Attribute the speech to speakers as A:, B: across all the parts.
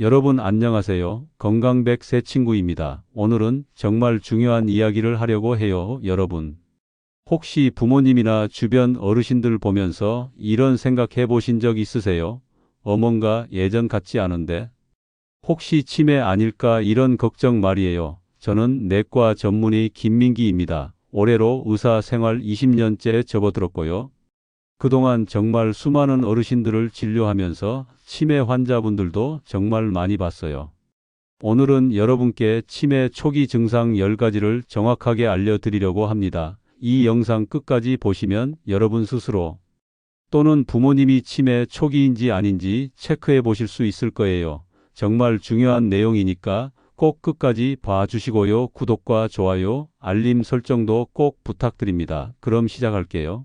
A: 여러분 안녕하세요. 건강백 새 친구입니다. 오늘은 정말 중요한 이야기를 하려고 해요, 여러분. 혹시 부모님이나 주변 어르신들 보면서 이런 생각해 보신 적 있으세요? 어뭔가 예전 같지 않은데? 혹시 치매 아닐까 이런 걱정 말이에요. 저는 내과 전문의 김민기입니다. 올해로 의사 생활 20년째 접어들었고요. 그동안 정말 수많은 어르신들을 진료하면서 치매 환자분들도 정말 많이 봤어요. 오늘은 여러분께 치매 초기 증상 10가지를 정확하게 알려드리려고 합니다. 이 영상 끝까지 보시면 여러분 스스로 또는 부모님이 치매 초기인지 아닌지 체크해 보실 수 있을 거예요. 정말 중요한 내용이니까 꼭 끝까지 봐주시고요. 구독과 좋아요, 알림 설정도 꼭 부탁드립니다. 그럼 시작할게요.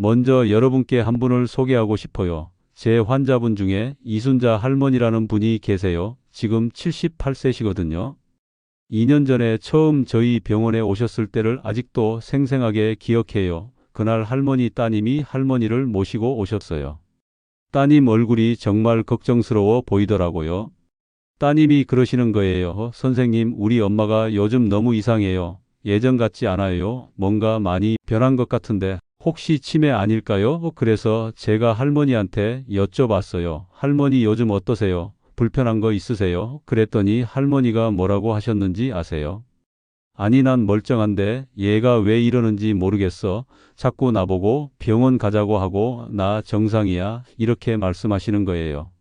A: 먼저 여러분께 한 분을 소개하고 싶어요. 제 환자분 중에 이순자 할머니라는 분이 계세요. 지금 78세시거든요. 2년 전에 처음 저희 병원에 오셨을 때를 아직도 생생하게 기억해요. 그날 할머니 따님이 할머니를 모시고 오셨어요. 따님 얼굴이 정말 걱정스러워 보이더라고요. 따님이 그러시는 거예요. 선생님, 우리 엄마가 요즘 너무 이상해요. 예전 같지 않아요. 뭔가 많이 변한 것 같은데 혹시 치매 아닐까요? 그래서 제가 할머니한테 여쭤봤어요. 할머니 요즘 어떠세요? 불편한 거 있으세요? 그랬더니 할머니가 뭐라고 하셨는지 아세요? 아니 난 멀쩡한데 얘가 왜 이러는지 모르겠어. 자꾸 나보고 병원 가자고 하고 나 정상이야. 이렇게 말씀하시는 거예요.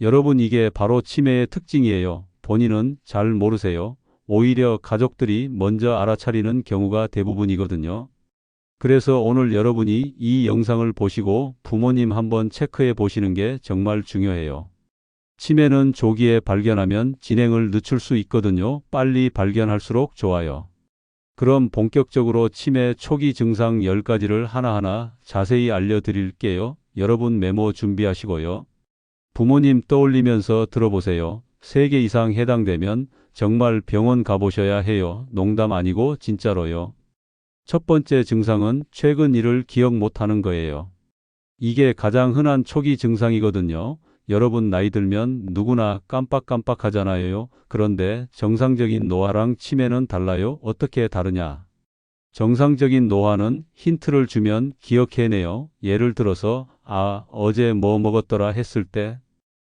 A: 여러분 이게 바로 치매의 특징이에요. 본인은 잘 모르세요. 오히려 가족들이 먼저 알아차리는 경우가 대부분이거든요. 그래서 오늘 여러분이 이 영상을 보시고 부모님 한번 체크해 보시는 게 정말 중요해요. 치매는 조기에 발견하면 진행을 늦출 수 있거든요. 빨리 발견할수록 좋아요. 그럼 본격적으로 치매 초기 증상 10가지를 하나하나 자세히 알려드릴게요. 여러분 메모 준비하시고요. 부모님 떠올리면서 들어보세요. 3개 이상 해당되면 정말 병원 가보셔야 해요. 농담 아니고 진짜로요. 첫 번째 증상은 최근 일을 기억 못하는 거예요. 이게 가장 흔한 초기 증상이거든요. 여러분 나이 들면 누구나 깜빡깜빡 하잖아요. 그런데 정상적인 노화랑 치매는 달라요. 어떻게 다르냐? 정상적인 노화는 힌트를 주면 기억해내요. 예를 들어서 아 어제 뭐 먹었더라 했을 때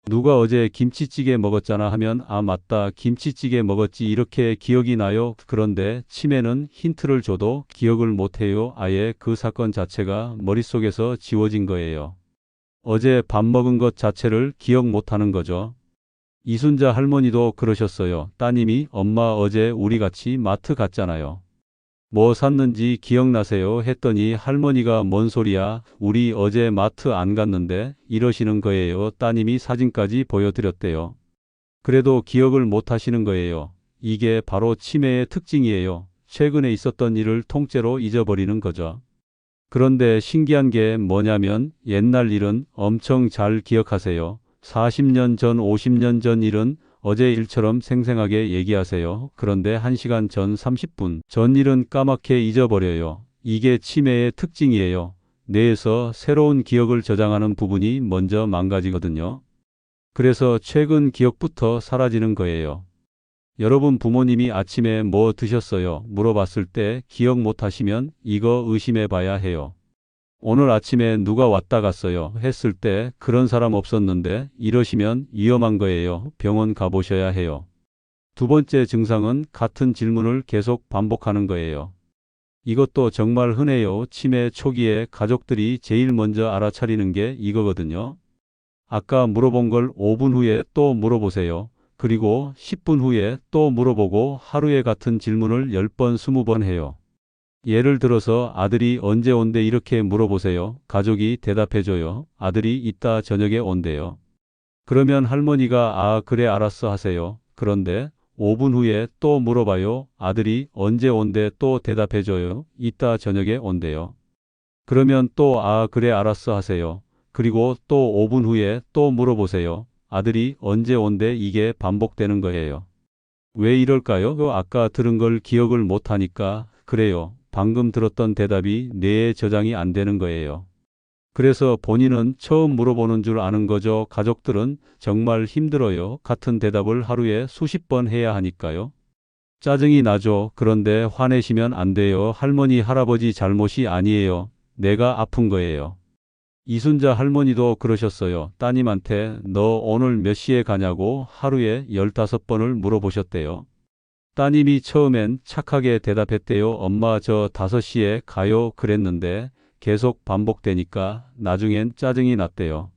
A: 누가 어제 김치찌개 먹었잖아 하면 아 맞다 김치찌개 먹었지 이렇게 기억이 나요. 그런데 치매는 힌트를 줘도 기억을 못해요. 아예 그 사건 자체가 머릿속에서 지워진 거예요. 어제 밥 먹은 것 자체를 기억 못하는 거죠. 이순자 할머니도 그러셨어요. 따님이 엄마 어제 우리 같이 마트 갔잖아요. 뭐 샀는지 기억나세요? 했더니 할머니가 뭔 소리야? 우리 어제 마트 안 갔는데 이러시는 거예요. 따님이 사진까지 보여드렸대요. 그래도 기억을 못 하시는 거예요. 이게 바로 치매의 특징이에요. 최근에 있었던 일을 통째로 잊어버리는 거죠. 그런데 신기한 게 뭐냐면 옛날 일은 엄청 잘 기억하세요. 40년 전, 50년 전 일은 어제 일처럼 생생하게 얘기하세요. 그런데 1시간 전 30분 전 일은 까맣게 잊어버려요. 이게 치매의 특징이에요. 뇌에서 새로운 기억을 저장하는 부분이 먼저 망가지거든요. 그래서 최근 기억부터 사라지는 거예요. 여러분 부모님이 아침에 뭐 드셨어요? 물어봤을 때 기억 못 하시면 이거 의심해 봐야 해요. 오늘 아침에 누가 왔다 갔어요 했을 때 그런 사람 없었는데 이러시면 위험한 거예요. 병원 가보셔야 해요. 두 번째 증상은 같은 질문을 계속 반복하는 거예요. 이것도 정말 흔해요. 치매 초기에 가족들이 제일 먼저 알아차리는 게 이거거든요. 아까 물어본 걸 5분 후에 또 물어보세요. 그리고 10분 후에 또 물어보고 하루에 같은 질문을 10번, 20번 해요. 예를 들어서 아들이 언제 온대 이렇게 물어보세요. 가족이 대답해줘요. 아들이 이따 저녁에 온대요. 그러면 할머니가 아, 그래, 알았어 하세요. 그런데 5분 후에 또 물어봐요. 아들이 언제 온대 또 대답해줘요. 이따 저녁에 온대요. 그러면 또 아, 그래, 알았어 하세요. 그리고 또 5분 후에 또 물어보세요. 아들이 언제 온대 이게 반복되는 거예요. 왜 이럴까요? 그 아까 들은 걸 기억을 못 하니까 그래요. 방금 들었던 대답이 뇌에 저장이 안 되는 거예요. 그래서 본인은 처음 물어보는 줄 아는 거죠. 가족들은 정말 힘들어요. 같은 대답을 하루에 수십 번 해야 하니까요. 짜증이 나죠. 그런데 화내시면 안 돼요. 할머니, 할아버지 잘못이 아니에요. 내가 아픈 거예요. 이순자 할머니도 그러셨어요. 따님한테 너 오늘 몇 시에 가냐고 하루에 15번을 물어보셨대요. 따님이 처음엔 착하게 대답했대요. 엄마 저 5시에 가요 그랬는데 계속 반복되니까 나중엔 짜증이 났대요.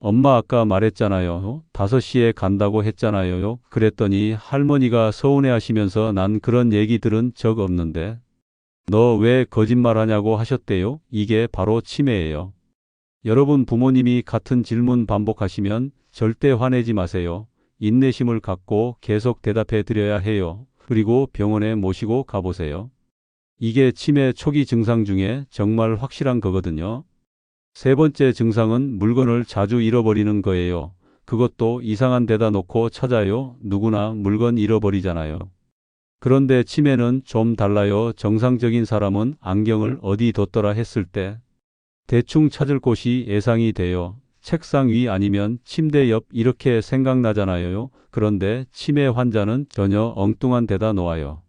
A: 엄마 아까 말했잖아요. 5시에 간다고 했잖아요. 그랬더니 할머니가 서운해 하시면서 난 그런 얘기 들은 적 없는데. 너 왜 거짓말하냐고 하셨대요. 이게 바로 치매예요. 여러분 부모님이 같은 질문 반복하시면 절대 화내지 마세요. 인내심을 갖고 계속 대답해 드려야 해요. 그리고 병원에 모시고 가보세요. 이게 치매 초기 증상 중에 정말 확실한 거거든요. 세 번째 증상은 물건을 자주 잃어버리는 거예요. 그것도 이상한 데다 놓고 찾아요. 누구나 물건 잃어버리잖아요. 그런데 치매는 좀 달라요. 정상적인 사람은 안경을 어디 뒀더라 했을 때 대충 찾을 곳이 예상이 돼요. 책상 위 아니면 침대 옆 이렇게 생각나잖아요. 그런데 치매 환자는 전혀 엉뚱한 데다 놓아요.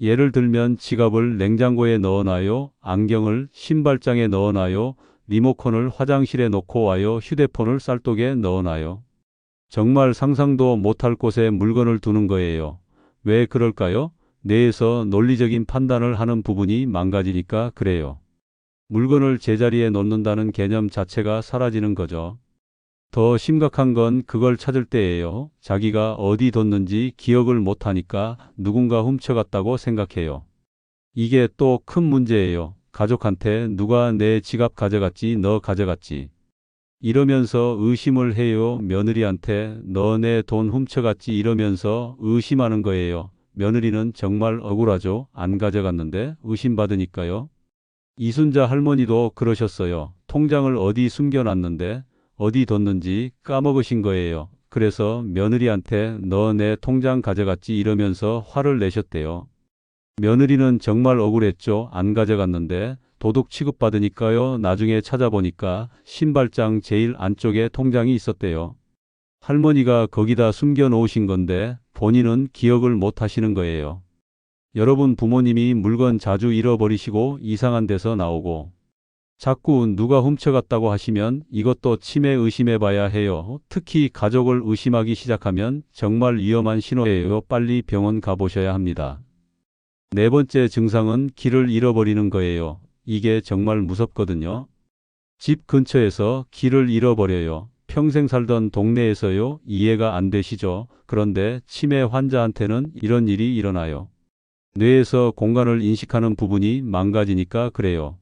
A: 예를 들면 지갑을 냉장고에 넣어놔요. 안경을 신발장에 넣어놔요. 리모컨을 화장실에 놓고 와요. 휴대폰을 쌀독에 넣어놔요. 정말 상상도 못할 곳에 물건을 두는 거예요. 왜 그럴까요? 뇌에서 논리적인 판단을 하는 부분이 망가지니까 그래요. 물건을 제자리에 놓는다는 개념 자체가 사라지는 거죠. 더 심각한 건 그걸 찾을 때예요. 자기가 어디 뒀는지 기억을 못하니까 누군가 훔쳐갔다고 생각해요. 이게 또 큰 문제예요. 가족한테 누가 내 지갑 가져갔지, 너 가져갔지. 이러면서 의심을 해요. 며느리한테 너 내 돈 훔쳐갔지 이러면서 의심하는 거예요. 며느리는 정말 억울하죠. 안 가져갔는데 의심받으니까요. 이순자 할머니도 그러셨어요. 통장을 어디 숨겨놨는데 어디 뒀는지 까먹으신 거예요. 그래서 며느리한테 너 내 통장 가져갔지 이러면서 화를 내셨대요. 며느리는 정말 억울했죠. 안 가져갔는데 도둑 취급받으니까요. 나중에 찾아보니까 신발장 제일 안쪽에 통장이 있었대요. 할머니가 거기다 숨겨 놓으신 건데 본인은 기억을 못 하시는 거예요. 여러분 부모님이 물건 자주 잃어버리시고 이상한 데서 나오고 자꾸 누가 훔쳐갔다고 하시면 이것도 치매 의심해 봐야 해요. 특히 가족을 의심하기 시작하면 정말 위험한 신호예요. 빨리 병원 가보셔야 합니다. 네 번째 증상은 길을 잃어버리는 거예요. 이게 정말 무섭거든요. 집 근처에서 길을 잃어버려요. 평생 살던 동네에서요. 이해가 안 되시죠? 그런데 치매 환자한테는 이런 일이 일어나요. 뇌에서 공간을 인식하는 부분이 망가지니까 그래요.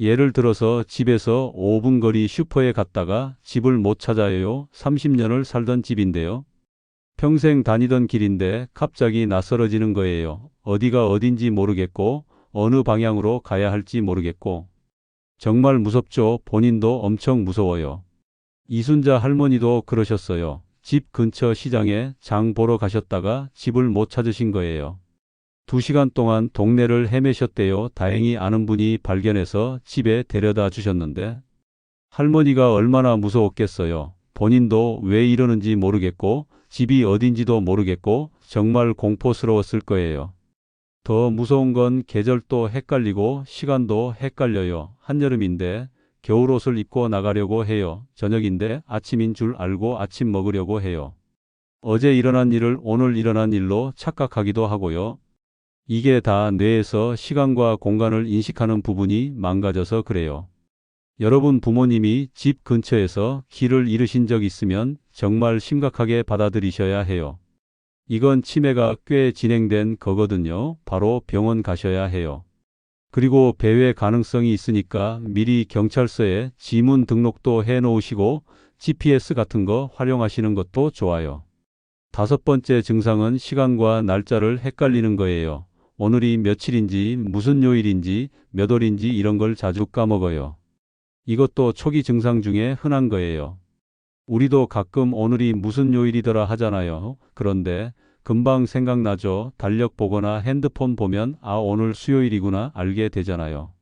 A: 예를 들어서 집에서 5분 거리 슈퍼에 갔다가 집을 못 찾아요. 30년을 살던 집인데요. 평생 다니던 길인데 갑자기 낯설어지는 거예요. 어디가 어딘지 모르겠고 어느 방향으로 가야 할지 모르겠고 정말 무섭죠. 본인도 엄청 무서워요. 이순자 할머니도 그러셨어요. 집 근처 시장에 장 보러 가셨다가 집을 못 찾으신 거예요. 두 시간 동안 동네를 헤매셨대요. 다행히 아는 분이 발견해서 집에 데려다 주셨는데 할머니가 얼마나 무서웠겠어요. 본인도 왜 이러는지 모르겠고 집이 어딘지도 모르겠고 정말 공포스러웠을 거예요. 더 무서운 건 계절도 헷갈리고 시간도 헷갈려요. 한여름인데 겨울 옷을 입고 나가려고 해요. 저녁인데 아침인 줄 알고 아침 먹으려고 해요. 어제 일어난 일을 오늘 일어난 일로 착각하기도 하고요. 이게 다 뇌에서 시간과 공간을 인식하는 부분이 망가져서 그래요. 여러분 부모님이 집 근처에서 길을 잃으신 적 있으면 정말 심각하게 받아들이셔야 해요. 이건 치매가 꽤 진행된 거거든요. 바로 병원 가셔야 해요. 그리고 배회 가능성이 있으니까 미리 경찰서에 지문 등록도 해 놓으시고 GPS 같은 거 활용하시는 것도 좋아요. 다섯 번째 증상은 시간과 날짜를 헷갈리는 거예요. 오늘이 며칠인지 무슨 요일인지 몇 월인지 이런 걸 자주 까먹어요. 이것도 초기 증상 중에 흔한 거예요. 우리도 가끔 오늘이 무슨 요일이더라 하잖아요. 그런데 금방 생각나죠. 달력 보거나 핸드폰 보면 아 오늘 수요일이구나 알게 되잖아요.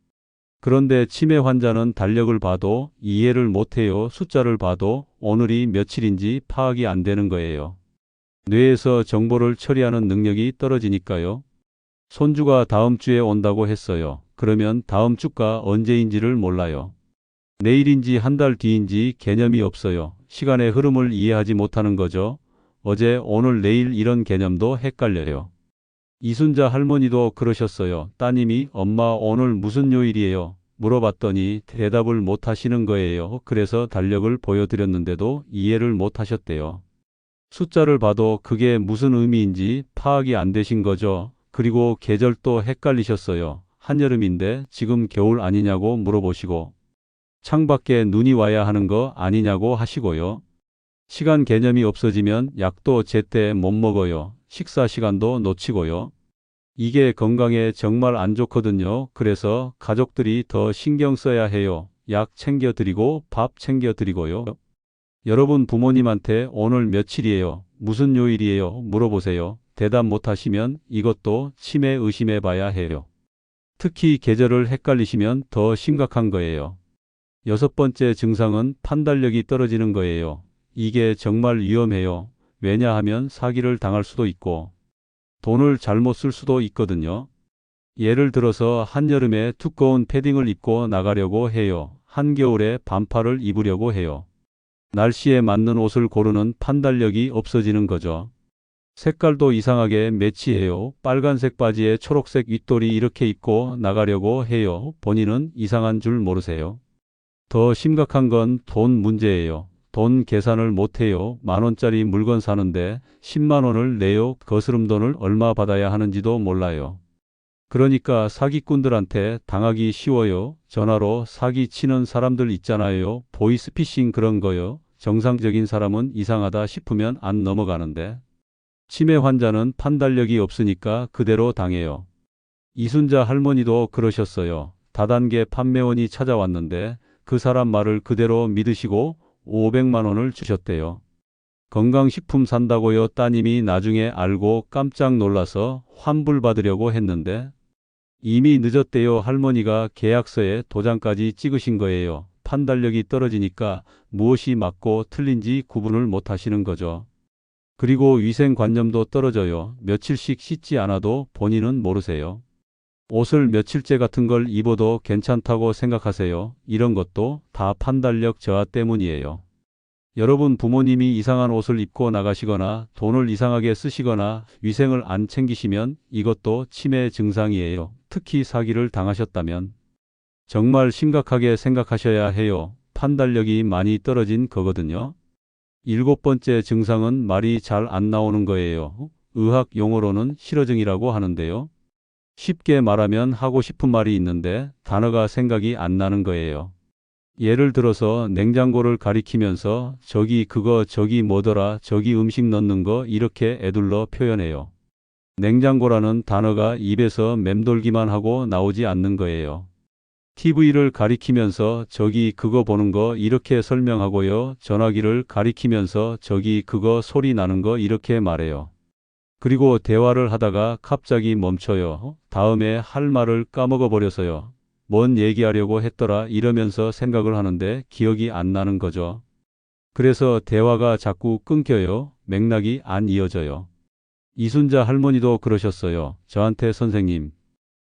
A: 그런데 치매 환자는 달력을 봐도 이해를 못해요. 숫자를 봐도 오늘이 며칠인지 파악이 안 되는 거예요. 뇌에서 정보를 처리하는 능력이 떨어지니까요. 손주가 다음 주에 온다고 했어요. 그러면 다음 주가 언제인지를 몰라요. 내일인지 한 달 뒤인지 개념이 없어요. 시간의 흐름을 이해하지 못하는 거죠. 어제, 오늘, 내일 이런 개념도 헷갈려요. 이순자 할머니도 그러셨어요. 따님이 엄마 오늘 무슨 요일이에요? 물어봤더니 대답을 못 하시는 거예요. 그래서 달력을 보여드렸는데도 이해를 못 하셨대요. 숫자를 봐도 그게 무슨 의미인지 파악이 안 되신 거죠. 그리고 계절도 헷갈리셨어요. 한여름인데 지금 겨울 아니냐고 물어보시고 창밖에 눈이 와야 하는 거 아니냐고 하시고요. 시간 개념이 없어지면 약도 제때 못 먹어요. 식사 시간도 놓치고요. 이게 건강에 정말 안 좋거든요. 그래서 가족들이 더 신경 써야 해요. 약 챙겨드리고 밥 챙겨드리고요. 여러분 부모님한테 오늘 며칠이에요? 무슨 요일이에요? 물어보세요. 대답 못하시면 이것도 치매 의심해 봐야 해요. 특히 계절을 헷갈리시면 더 심각한 거예요. 여섯 번째 증상은 판단력이 떨어지는 거예요. 이게 정말 위험해요. 왜냐하면 사기를 당할 수도 있고 돈을 잘못 쓸 수도 있거든요. 예를 들어서 한여름에 두꺼운 패딩을 입고 나가려고 해요. 한겨울에 반팔을 입으려고 해요. 날씨에 맞는 옷을 고르는 판단력이 없어지는 거죠. 색깔도 이상하게 매치해요. 빨간색 바지에 초록색 윗돌이 이렇게 입고 나가려고 해요. 본인은 이상한 줄 모르세요. 더 심각한 건 돈 문제예요. 돈 계산을 못해요. 만 원짜리 물건 사는데 10만 원을 내요. 거스름 돈을 얼마 받아야 하는지도 몰라요. 그러니까 사기꾼들한테 당하기 쉬워요. 전화로 사기 치는 사람들 있잖아요. 보이스피싱 그런 거요. 정상적인 사람은 이상하다 싶으면 안 넘어가는데. 치매 환자는 판단력이 없으니까 그대로 당해요. 이순자 할머니도 그러셨어요. 다단계 판매원이 찾아왔는데 그 사람 말을 그대로 믿으시고 500만 원을 주셨대요. 건강식품 산다고요. 따님이 나중에 알고 깜짝 놀라서 환불받으려고 했는데 이미 늦었대요. 할머니가 계약서에 도장까지 찍으신 거예요. 판단력이 떨어지니까 무엇이 맞고 틀린지 구분을 못 하시는 거죠. 그리고 위생관념도 떨어져요. 며칠씩 씻지 않아도 본인은 모르세요. 옷을 며칠째 같은 걸 입어도 괜찮다고 생각하세요. 이런 것도 다 판단력 저하 때문이에요. 여러분 부모님이 이상한 옷을 입고 나가시거나 돈을 이상하게 쓰시거나 위생을 안 챙기시면 이것도 치매 증상이에요. 특히 사기를 당하셨다면 정말 심각하게 생각하셔야 해요. 판단력이 많이 떨어진 거거든요. 일곱 번째 증상은 말이 잘 안 나오는 거예요. 의학 용어로는 실어증이라고 하는데요. 쉽게 말하면 하고 싶은 말이 있는데 단어가 생각이 안 나는 거예요. 예를 들어서 냉장고를 가리키면서 저기 그거 저기 뭐더라 저기 음식 넣는 거 이렇게 애둘러 표현해요. 냉장고라는 단어가 입에서 맴돌기만 하고 나오지 않는 거예요. TV를 가리키면서 저기 그거 보는 거 이렇게 설명하고요. 전화기를 가리키면서 저기 그거 소리 나는 거 이렇게 말해요. 그리고 대화를 하다가 갑자기 멈춰요. 다음에 할 말을 까먹어 버려서요. 뭔 얘기하려고 했더라 이러면서 생각을 하는데 기억이 안 나는 거죠. 그래서 대화가 자꾸 끊겨요. 맥락이 안 이어져요. 이순자 할머니도 그러셨어요. 저한테 선생님,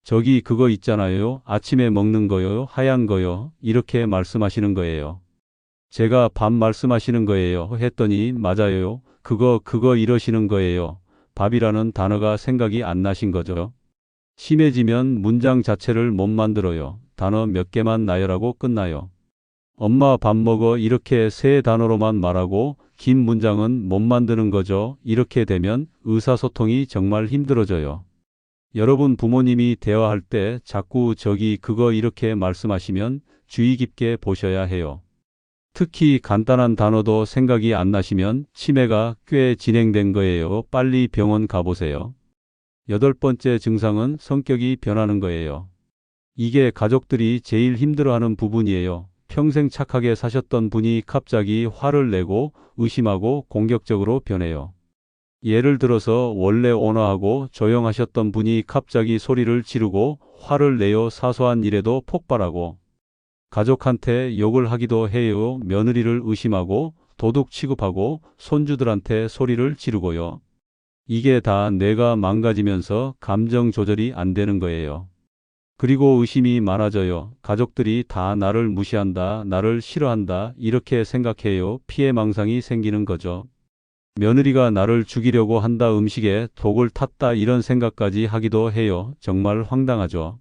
A: 저기 그거 있잖아요. 아침에 먹는 거요. 하얀 거요. 이렇게 말씀하시는 거예요. 제가 밥 말씀하시는 거예요. 했더니 맞아요. 그거 그거 이러시는 거예요. 밥이라는 단어가 생각이 안 나신 거죠. 심해지면 문장 자체를 못 만들어요. 단어 몇 개만 나열하고 끝나요. 엄마 밥 먹어 이렇게 세 단어로만 말하고 긴 문장은 못 만드는 거죠. 이렇게 되면 의사소통이 정말 힘들어져요. 여러분 부모님이 대화할 때 자꾸 저기 그거 이렇게 말씀하시면 주의 깊게 보셔야 해요. 특히 간단한 단어도 생각이 안 나시면 치매가 꽤 진행된 거예요. 빨리 병원 가보세요. 여덟 번째 증상은 성격이 변하는 거예요. 이게 가족들이 제일 힘들어하는 부분이에요. 평생 착하게 사셨던 분이 갑자기 화를 내고 의심하고 공격적으로 변해요. 예를 들어서 원래 온화하고 조용하셨던 분이 갑자기 소리를 지르고 화를 내어 사소한 일에도 폭발하고 가족한테 욕을 하기도 해요. 며느리를 의심하고 도둑 취급하고 손주들한테 소리를 지르고요. 이게 다 뇌가 망가지면서 감정 조절이 안 되는 거예요. 그리고 의심이 많아져요. 가족들이 다 나를 무시한다, 나를 싫어한다, 이렇게 생각해요. 피해망상이 생기는 거죠. 며느리가 나를 죽이려고 한다, 음식에 독을 탔다, 이런 생각까지 하기도 해요. 정말 황당하죠.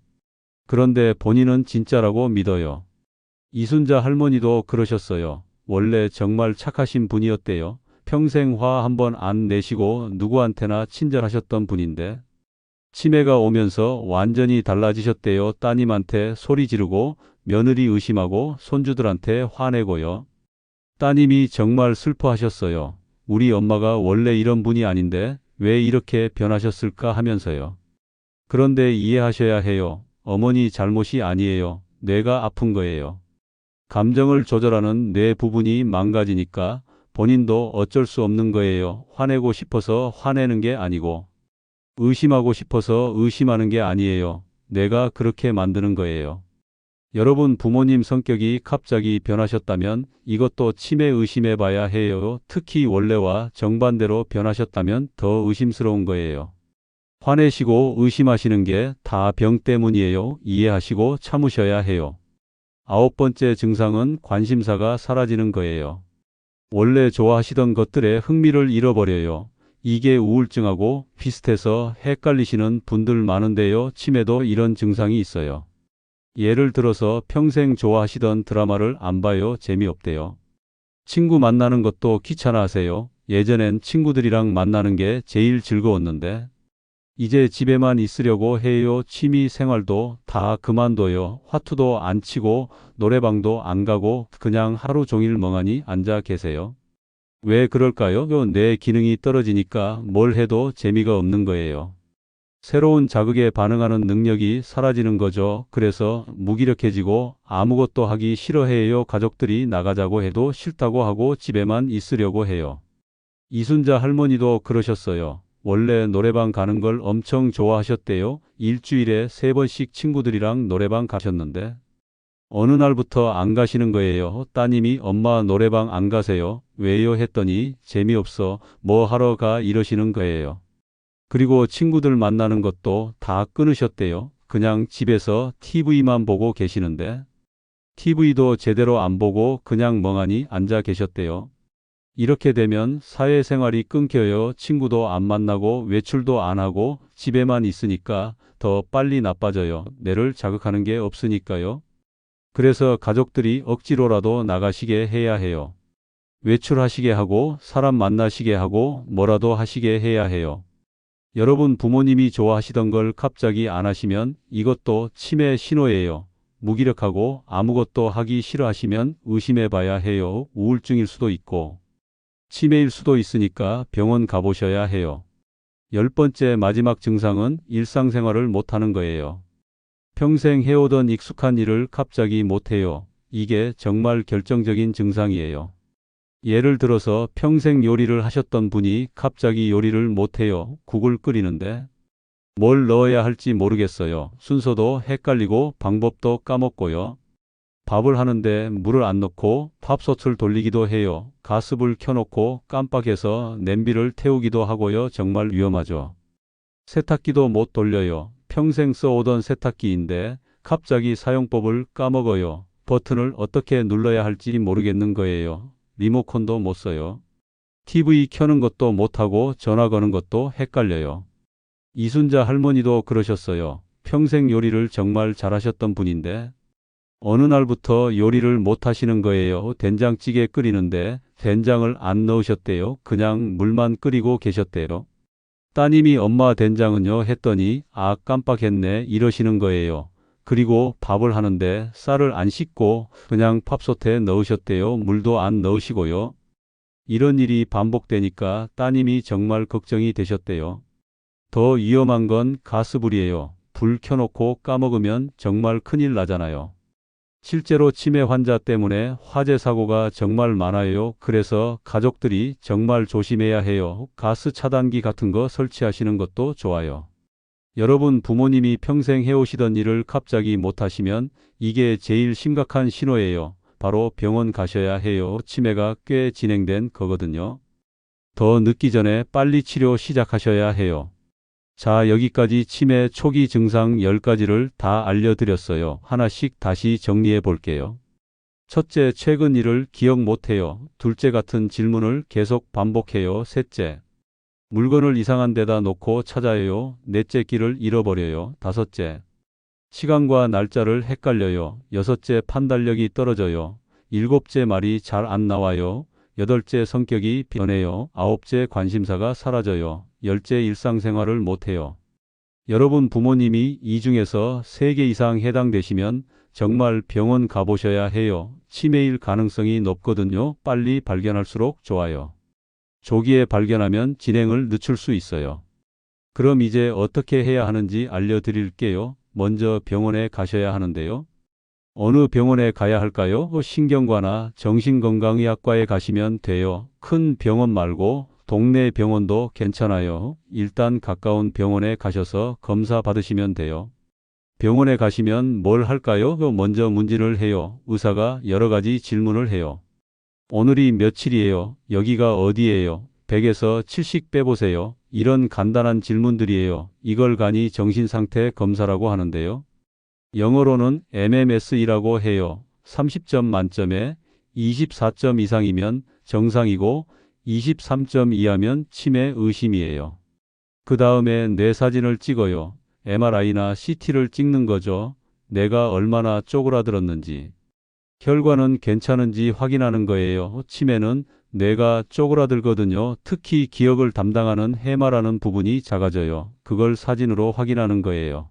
A: 그런데 본인은 진짜라고 믿어요. 이순자 할머니도 그러셨어요. 원래 정말 착하신 분이었대요. 평생 화 한 번 안 내시고 누구한테나 친절하셨던 분인데 치매가 오면서 완전히 달라지셨대요. 따님한테 소리 지르고 며느리 의심하고 손주들한테 화내고요. 따님이 정말 슬퍼하셨어요. 우리 엄마가 원래 이런 분이 아닌데 왜 이렇게 변하셨을까 하면서요. 그런데 이해하셔야 해요. 어머니 잘못이 아니에요. 뇌가 아픈 거예요. 감정을 조절하는 뇌 부분이 망가지니까 본인도 어쩔 수 없는 거예요. 화내고 싶어서 화내는 게 아니고 의심하고 싶어서 의심하는 게 아니에요. 내가 그렇게 만드는 거예요. 여러분 부모님 성격이 갑자기 변하셨다면 이것도 치매 의심해 봐야 해요. 특히 원래와 정반대로 변하셨다면 더 의심스러운 거예요. 화내시고 의심하시는 게 다 병 때문이에요. 이해하시고 참으셔야 해요. 아홉 번째 증상은 관심사가 사라지는 거예요. 원래 좋아하시던 것들에 흥미를 잃어버려요. 이게 우울증하고 비슷해서 헷갈리시는 분들 많은데요. 치매도 이런 증상이 있어요. 예를 들어서 평생 좋아하시던 드라마를 안 봐요. 재미없대요. 친구 만나는 것도 귀찮아 하세요. 예전엔 친구들이랑 만나는 게 제일 즐거웠는데 이제 집에만 있으려고 해요. 취미 생활도 다 그만둬요. 화투도 안 치고 노래방도 안 가고 그냥 하루 종일 멍하니 앉아 계세요. 왜 그럴까요? 뇌 기능이 떨어지니까 뭘 해도 재미가 없는 거예요. 새로운 자극에 반응하는 능력이 사라지는 거죠. 그래서 무기력해지고 아무것도 하기 싫어해요. 가족들이 나가자고 해도 싫다고 하고 집에만 있으려고 해요. 이순자 할머니도 그러셨어요. 원래 노래방 가는 걸 엄청 좋아하셨대요. 일주일에 세 번씩 친구들이랑 노래방 가셨는데 어느 날부터 안 가시는 거예요. 따님이 엄마 노래방 안 가세요. 왜요? 했더니 재미없어. 뭐 하러 가? 이러시는 거예요. 그리고 친구들 만나는 것도 다 끊으셨대요. 그냥 집에서 TV만 보고 계시는데 TV도 제대로 안 보고 그냥 멍하니 앉아 계셨대요. 이렇게 되면 사회생활이 끊겨요. 친구도 안 만나고 외출도 안 하고 집에만 있으니까 더 빨리 나빠져요. 뇌를 자극하는 게 없으니까요. 그래서 가족들이 억지로라도 나가시게 해야 해요. 외출하시게 하고 사람 만나시게 하고 뭐라도 하시게 해야 해요. 여러분 부모님이 좋아하시던 걸 갑자기 안 하시면 이것도 치매 신호예요. 무기력하고 아무것도 하기 싫어하시면 의심해 봐야 해요. 우울증일 수도 있고 치매일 수도 있으니까 병원 가보셔야 해요. 열 번째 마지막 증상은 일상생활을 못하는 거예요. 평생 해오던 익숙한 일을 갑자기 못해요. 이게 정말 결정적인 증상이에요. 예를 들어서 평생 요리를 하셨던 분이 갑자기 요리를 못해요. 국을 끓이는데 뭘 넣어야 할지 모르겠어요. 순서도 헷갈리고 방법도 까먹고요. 밥을 하는데 물을 안 넣고 밥솥을 돌리기도 해요. 가스불 켜놓고 깜빡해서 냄비를 태우기도 하고요. 정말 위험하죠. 세탁기도 못 돌려요. 평생 써오던 세탁기인데 갑자기 사용법을 까먹어요. 버튼을 어떻게 눌러야 할지 모르겠는 거예요. 리모컨도 못 써요. TV 켜는 것도 못하고 전화 거는 것도 헷갈려요. 이순자 할머니도 그러셨어요. 평생 요리를 정말 잘하셨던 분인데 어느 날부터 요리를 못 하시는 거예요. 된장찌개 끓이는데 된장을 안 넣으셨대요. 그냥 물만 끓이고 계셨대요. 따님이 엄마 된장은요 했더니 아 깜빡했네 이러시는 거예요. 그리고 밥을 하는데 쌀을 안 씻고 그냥 밥솥에 넣으셨대요. 물도 안 넣으시고요. 이런 일이 반복되니까 따님이 정말 걱정이 되셨대요. 더 위험한 건 가스불이에요. 불 켜놓고 까먹으면 정말 큰일 나잖아요. 실제로 치매 환자 때문에 화재 사고가 정말 많아요. 그래서 가족들이 정말 조심해야 해요. 가스 차단기 같은 거 설치하시는 것도 좋아요. 여러분 부모님이 평생 해오시던 일을 갑자기 못하시면 이게 제일 심각한 신호예요. 바로 병원 가셔야 해요. 치매가 꽤 진행된 거거든요. 더 늦기 전에 빨리 치료 시작하셔야 해요. 자, 여기까지 치매 초기 증상 10가지를 다 알려드렸어요. 하나씩 다시 정리해 볼게요. 첫째, 최근 일을 기억 못해요. 둘째, 같은 질문을 계속 반복해요. 셋째, 물건을 이상한 데다 놓고 찾아요. 넷째, 길을 잃어버려요. 다섯째, 시간과 날짜를 헷갈려요. 여섯째, 판단력이 떨어져요. 일곱째, 말이 잘 안 나와요. 여덟째, 성격이 변해요. 아홉째, 관심사가 사라져요. 열째, 일상생활을 못해요. 여러분 부모님이 이 중에서 3개 이상 해당되시면 정말 병원 가보셔야 해요. 치매일 가능성이 높거든요. 빨리 발견할수록 좋아요. 조기에 발견하면 진행을 늦출 수 있어요. 그럼 이제 어떻게 해야 하는지 알려드릴게요. 먼저 병원에 가셔야 하는데요. 어느 병원에 가야 할까요? 신경과나 정신건강의학과에 가시면 돼요. 큰 병원 말고 동네 병원도 괜찮아요. 일단 가까운 병원에 가셔서 검사 받으시면 돼요. 병원에 가시면 뭘 할까요? 먼저 문진을 해요. 의사가 여러 가지 질문을 해요. 오늘이 며칠이에요? 여기가 어디예요? 100에서 70 빼보세요. 이런 간단한 질문들이에요. 이걸 간이 정신상태 검사라고 하는데요. 영어로는 MMS이라고 해요. 30점 만점에 24점 이상이면 정상이고 23점 이하면 치매 의심이에요. 그 다음에 뇌 사진을 찍어요. MRI나 CT를 찍는 거죠. 내가 얼마나 쪼그라들었는지. 혈관은 괜찮은지 확인하는 거예요. 치매는 뇌가 쪼그라들거든요. 특히 기억을 담당하는 해마라는 부분이 작아져요. 그걸 사진으로 확인하는 거예요.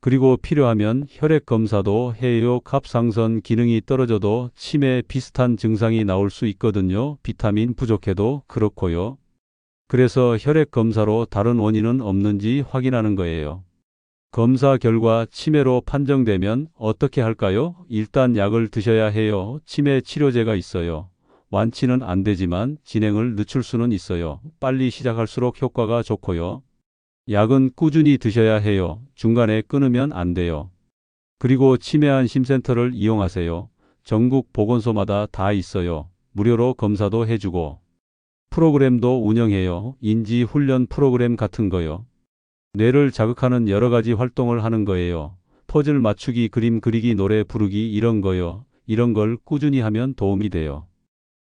A: 그리고 필요하면 혈액 검사도 해요. 갑상선 기능이 떨어져도 치매 비슷한 증상이 나올 수 있거든요. 비타민 부족해도 그렇고요. 그래서 혈액 검사로 다른 원인은 없는지 확인하는 거예요. 검사 결과 치매로 판정되면 어떻게 할까요? 일단 약을 드셔야 해요. 치매 치료제가 있어요. 완치는 안 되지만 진행을 늦출 수는 있어요. 빨리 시작할수록 효과가 좋고요. 약은 꾸준히 드셔야 해요. 중간에 끊으면 안 돼요. 그리고 치매한 심센터를 이용하세요. 전국 보건소마다 다 있어요. 무료로 검사도 해주고 프로그램도 운영해요. 인지 훈련 프로그램 같은 거요. 뇌를 자극하는 여러 가지 활동을 하는 거예요. 퍼즐 맞추기, 그림 그리기, 노래 부르기 이런 거요. 이런 걸 꾸준히 하면 도움이 돼요.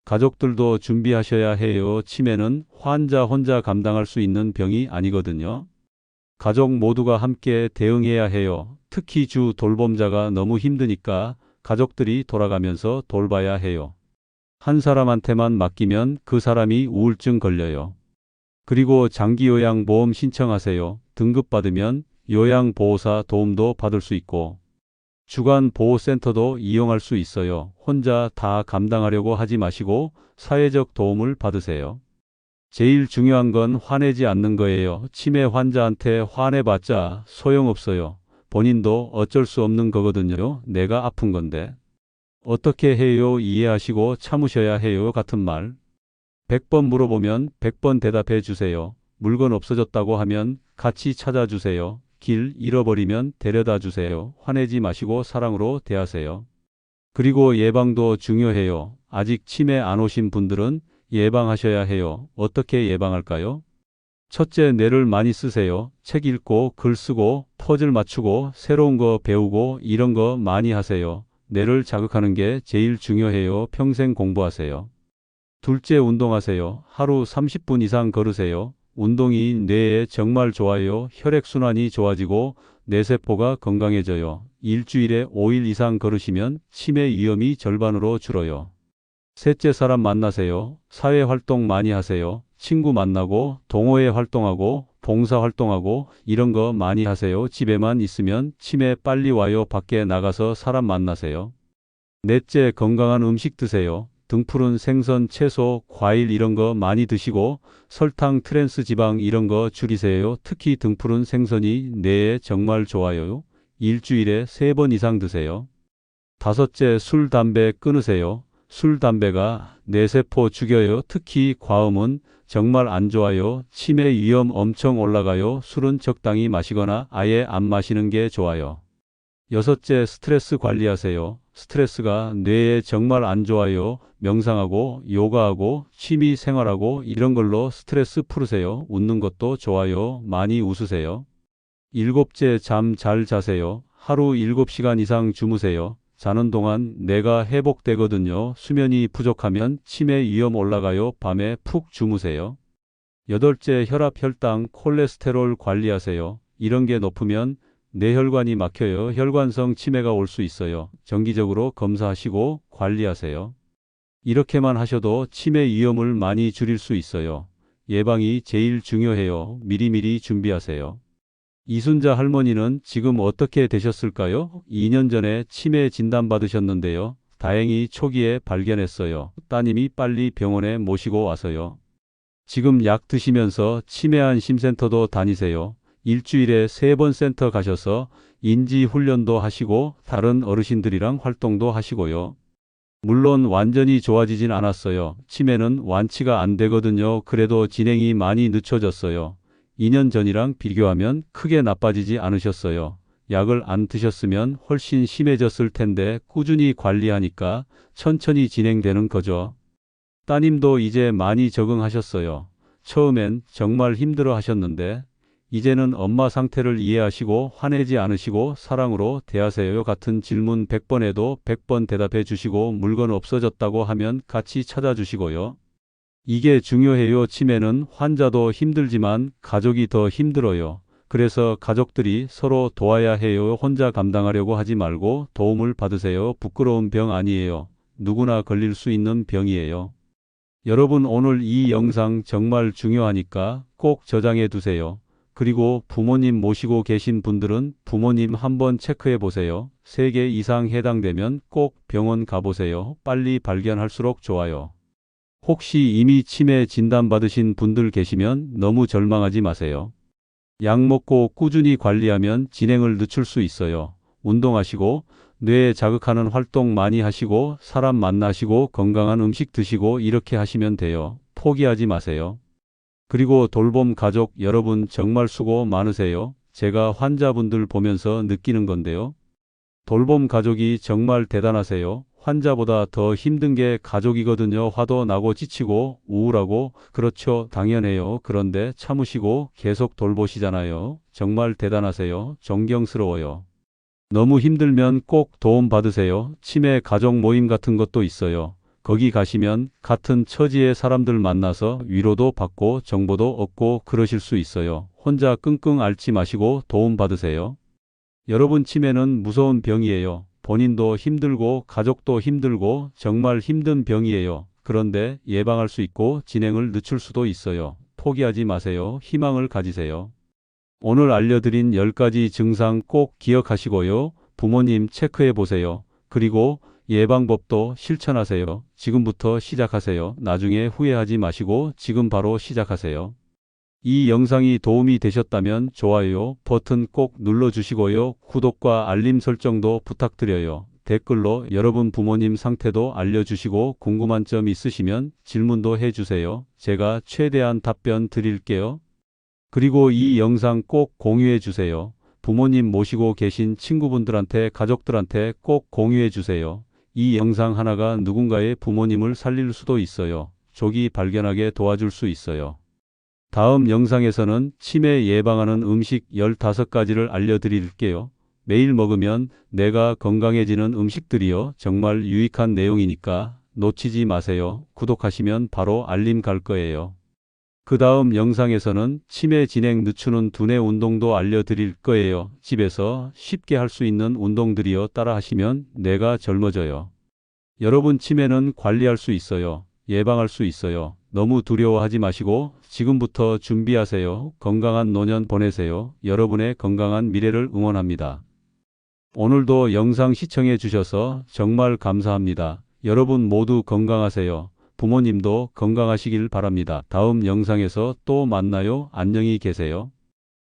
A: 가족들도 준비하셔야 해요. 치매는 환자 혼자 감당할 수 있는 병이 아니거든요. 가족 모두가 함께 대응해야 해요. 특히 주 돌봄자가 너무 힘드니까 가족들이 돌아가면서 돌봐야 해요. 한 사람한테만 맡기면 그 사람이 우울증 걸려요. 그리고 장기 요양 보험 신청하세요. 등급받으면 요양보호사 도움도 받을 수 있고 주간 보호센터도 이용할 수 있어요. 혼자 다 감당하려고 하지 마시고 사회적 도움을 받으세요. 제일 중요한 건 화내지 않는 거예요. 치매 환자한테 화내봤자 소용없어요. 본인도 어쩔 수 없는 거거든요. 내가 아픈 건데. 어떻게 해요? 이해하시고 참으셔야 해요. 같은 말. 100번 물어보면 100번 대답해 주세요. 물건 없어졌다고 하면 같이 찾아주세요. 길 잃어버리면 데려다 주세요. 화내지 마시고 사랑으로 대하세요. 그리고 예방도 중요해요. 아직 치매 안 오신 분들은 예방하셔야 해요. 어떻게 예방할까요? 첫째, 뇌를 많이 쓰세요. 책 읽고, 글 쓰고, 퍼즐 맞추고, 새로운 거 배우고, 이런 거 많이 하세요. 뇌를 자극하는 게 제일 중요해요. 평생 공부하세요. 둘째, 운동하세요. 하루 30분 이상 걸으세요. 운동이 뇌에 정말 좋아요. 혈액순환이 좋아지고 뇌세포가 건강해져요. 일주일에 5일 이상 걸으시면 치매 위험이 절반으로 줄어요. 셋째 사람 만나세요. 사회활동 많이 하세요. 친구 만나고 동호회 활동하고 봉사 활동하고 이런 거 많이 하세요. 집에만 있으면 치매 빨리 와요. 밖에 나가서 사람 만나세요. 넷째 건강한 음식 드세요. 등푸른 생선, 채소, 과일 이런 거 많이 드시고 설탕, 트랜스 지방 이런 거 줄이세요. 특히 등푸른 생선이 뇌에 정말 좋아요. 일주일에 세 번 이상 드세요. 다섯째, 술, 담배 끊으세요. 술, 담배가 뇌세포 죽여요. 특히 과음은 정말 안 좋아요. 치매 위험 엄청 올라가요. 술은 적당히 마시거나 아예 안 마시는 게 좋아요. 여섯째, 스트레스 관리하세요. 스트레스가 뇌에 정말 안 좋아요. 명상하고 요가하고 취미 생활하고 이런 걸로 스트레스 풀으세요. 웃는 것도 좋아요. 많이 웃으세요. 일곱째, 잠 잘 자세요. 하루 7시간 이상 주무세요. 자는 동안 뇌가 회복되거든요. 수면이 부족하면 치매 위험 올라가요. 밤에 푹 주무세요. 여덟째, 혈압, 혈당, 콜레스테롤 관리하세요. 이런 게 높으면 뇌혈관이 막혀요. 혈관성 치매가 올 수 있어요. 정기적으로 검사하시고 관리하세요. 이렇게만 하셔도 치매 위험을 많이 줄일 수 있어요. 예방이 제일 중요해요. 미리미리 준비하세요. 이순자 할머니는 지금 어떻게 되셨을까요? 2년 전에 치매 진단받으셨는데요. 다행히 초기에 발견했어요. 따님이 빨리 병원에 모시고 와서요. 지금 약 드시면서 치매한 심센터도 다니세요. 일주일에 세 번 센터 가셔서 인지 훈련도 하시고 다른 어르신들이랑 활동도 하시고요. 물론 완전히 좋아지진 않았어요. 치매는 완치가 안 되거든요. 그래도 진행이 많이 늦춰졌어요. 2년 전이랑 비교하면 크게 나빠지지 않으셨어요. 약을 안 드셨으면 훨씬 심해졌을 텐데 꾸준히 관리하니까 천천히 진행되는 거죠. 따님도 이제 많이 적응하셨어요. 처음엔 정말 힘들어 하셨는데 이제는 엄마 상태를 이해하시고 화내지 않으시고 사랑으로 대하세요 같은 질문 100번 해도 100번 대답해 주시고 물건 없어졌다고 하면 같이 찾아주시고요. 이게 중요해요. 치매는 환자도 힘들지만 가족이 더 힘들어요. 그래서 가족들이 서로 도와야 해요. 혼자 감당하려고 하지 말고 도움을 받으세요. 부끄러운 병 아니에요. 누구나 걸릴 수 있는 병이에요. 여러분 오늘 이 영상 정말 중요하니까 꼭 저장해 두세요. 그리고 부모님 모시고 계신 분들은 부모님 한번 체크해 보세요. 3개 이상 해당되면 꼭 병원 가보세요. 빨리 발견할수록 좋아요. 혹시 이미 치매 진단받으신 분들 계시면 너무 절망하지 마세요. 약 먹고 꾸준히 관리하면 진행을 늦출 수 있어요. 운동하시고 뇌에 자극하는 활동 많이 하시고 사람 만나시고 건강한 음식 드시고 이렇게 하시면 돼요. 포기하지 마세요. 그리고 돌봄 가족 여러분 정말 수고 많으세요. 제가 환자분들 보면서 느끼는 건데요. 돌봄 가족이 정말 대단하세요. 환자보다 더 힘든 게 가족이거든요. 화도 나고 지치고 우울하고 그렇죠. 당연해요. 그런데 참으시고 계속 돌보시잖아요. 정말 대단하세요. 존경스러워요. 너무 힘들면 꼭 도움 받으세요. 치매 가족 모임 같은 것도 있어요. 거기 가시면 같은 처지의 사람들 만나서 위로도 받고 정보도 얻고 그러실 수 있어요. 혼자 끙끙 앓지 마시고 도움 받으세요. 여러분 치매는 무서운 병이에요. 본인도 힘들고 가족도 힘들고 정말 힘든 병이에요. 그런데 예방할 수 있고 진행을 늦출 수도 있어요. 포기하지 마세요. 희망을 가지세요. 오늘 알려드린 10가지 증상 꼭 기억하시고요. 부모님 체크해 보세요. 그리고 예방법도 실천하세요. 지금부터 시작하세요. 나중에 후회하지 마시고 지금 바로 시작하세요. 이 영상이 도움이 되셨다면 좋아요 버튼 꼭 눌러주시고요. 구독과 알림 설정도 부탁드려요. 댓글로 여러분 부모님 상태도 알려주시고 궁금한 점 있으시면 질문도 해주세요. 제가 최대한 답변 드릴게요. 그리고 이 영상 꼭 공유해 주세요. 부모님 모시고 계신 친구분들한테 가족들한테 꼭 공유해 주세요. 이 영상 하나가 누군가의 부모님을 살릴 수도 있어요. 조기 발견하게 도와줄 수 있어요. 다음 영상에서는 치매 예방하는 음식 15가지를 알려드릴게요. 매일 먹으면 내가 건강해지는 음식들이요. 정말 유익한 내용이니까 놓치지 마세요. 구독하시면 바로 알림 갈 거예요. 그 다음 영상에서는 치매 진행 늦추는 두뇌 운동도 알려드릴 거예요. 집에서 쉽게 할 수 있는 운동들이요. 따라 하시면 뇌가 젊어져요. 여러분 치매는 관리할 수 있어요. 예방할 수 있어요. 너무 두려워하지 마시고 지금부터 준비하세요. 건강한 노년 보내세요. 여러분의 건강한 미래를 응원합니다. 오늘도 영상 시청해 주셔서 정말 감사합니다. 여러분 모두 건강하세요. 부모님도 건강하시길 바랍니다. 다음 영상에서 또 만나요. 안녕히 계세요.